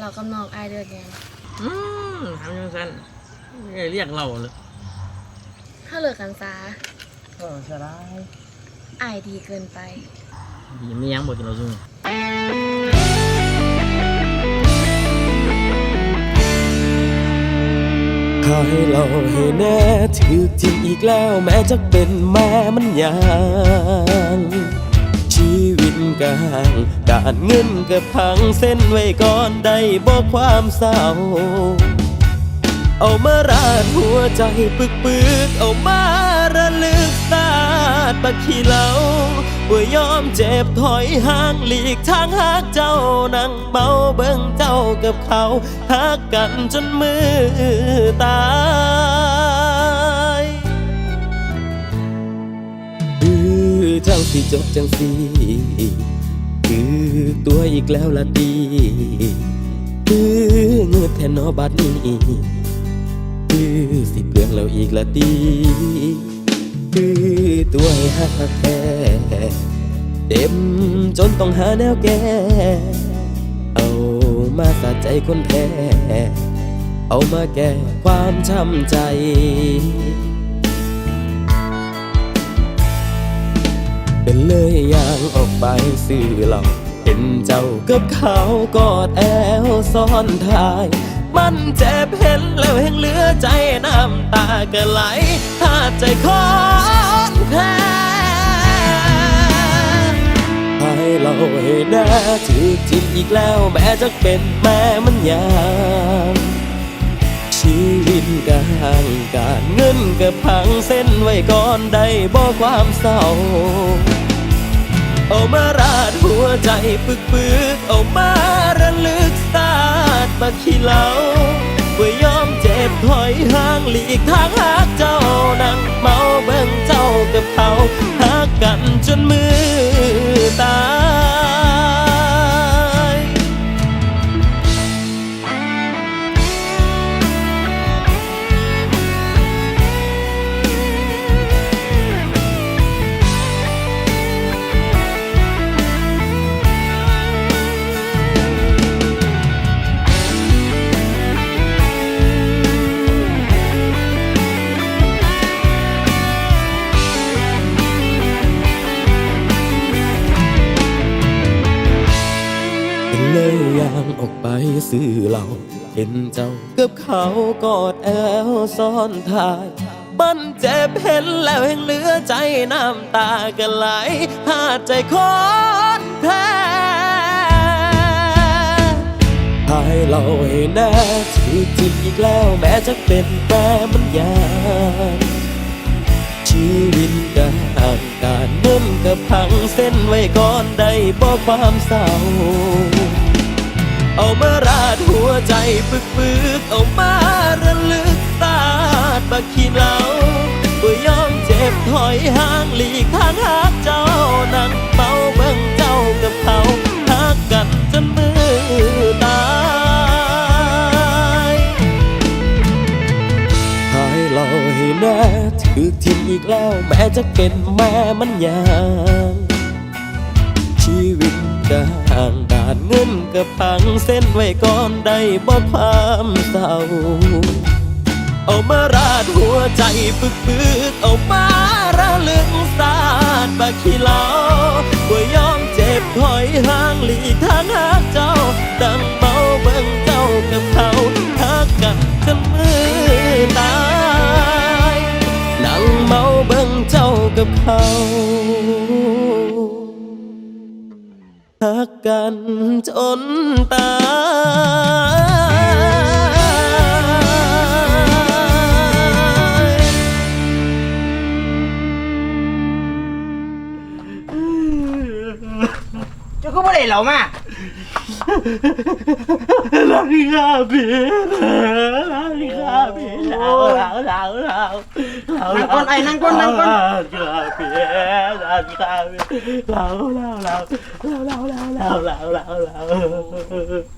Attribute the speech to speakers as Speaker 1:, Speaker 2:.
Speaker 1: เรากำนองอายเดือดยัง
Speaker 2: อืมทำยังสั้นเรียกเราเลย
Speaker 1: ถ้าเลิกกันซา
Speaker 2: ก็จะได้
Speaker 1: อายดีเกินไป
Speaker 2: ดีไม่ยั้งบทเราซุ่ม
Speaker 3: ขอให้เราให้แน่ถือจริงอีกแล้ว แม้จะเป็นแม่มันยังชีวิต กลางการเงินกับพังเส้นไว้ก่อนได้บอกความเศร้า เอามาราดหัวใจปึกปึกๆเอามาระลึกศาสตร์บักขี้เหลาว่ายอมเจ็บถอยห่างหลีกทางหากเจ้านั่งเมาเบิ่งเจ้ากับเขาหักกันจนมือตา สิจบจังสิคือตัวอีกแล้วละดี คือเงือแทนนอบัดนี้คือสิเปลืองเราอีกละตีคือตัวให้หักแท้เต็มจนต้องหาแนวแก้เอามาสะใจคนแพ้เอามาแก้ความช้ำใจ เป็นเลยอย่างออกไปสื่อเราเห็นเจ้ากับเขากอดแอวซ่อนท้าย มันเจ็บเห็นแล้วแห่งเหลือใจน้ำตาก็ไหลหาใจของแท้ให้เราให้แน่ถือจิตอีกแล้วแม้จะเป็นแม่มันยามชีวิตกห่างการเงินก็พังเส้นไว้ก่อนได้บอกความเศร้า เอามาราดหัวใจปึกปึกๆเอามาระลึกศาสตร์บักขี้เหลาเพื่อยอมเจ็บถอยห่างหลีกทางหากเจ้านั่งเมาเบิ่งเจ้ากับเขาหักกันจนมือ ออกไปซื้อเหล้าเห็นเจ้ากับเขากอดแอวซ่อนท้าย มันเจ็บเห็นแล้วแห่งเหลือใจน้ำตาก็ไหลหาใจคนแพ้ให้เราให้แน่ถือจิตอีกแล้วแม้จะเป็นแม่มันยากชีวิตกห่างการเงินกับพังเส้นไว้ก่อนได้บอกความเศร้า เอามาราดหัวใจปึกปึกๆเอามาระลึกศาสตร์บักขี้เหลาบ่ยอมเจ็บถอยห่างหลีกทางหากเจ้านั่งเมาเบิ่งเจ้ากับเขาหักกันจนมือตายให้เราให้แน่ถือทิมอีกแล้วแม้จะเป็นแม่มันยางชีวิตก็ห่างด่านเงินกับพังเส้นไว้ก่อนได้บอกความเศร้า เอามาราดหัวใจปึกปึกเอามาระลึกศาสตร์บักขี้เหลาว่ยอมเจ็บถอยห่างหลีกทางหากเจ้าดังมาง ทักกันจนตาย
Speaker 4: เจ้าก็ไม่ได้เหล่ามา
Speaker 2: รักที่ข้าเพียรักที่ข้าเพียเราเราเราเราเรา
Speaker 4: นั่งก้นไอ้นั่งก้นนั่งก้น
Speaker 2: ข้าเพียรักที่ข้าเพียเราเราเราเราเราเราเราเราเรา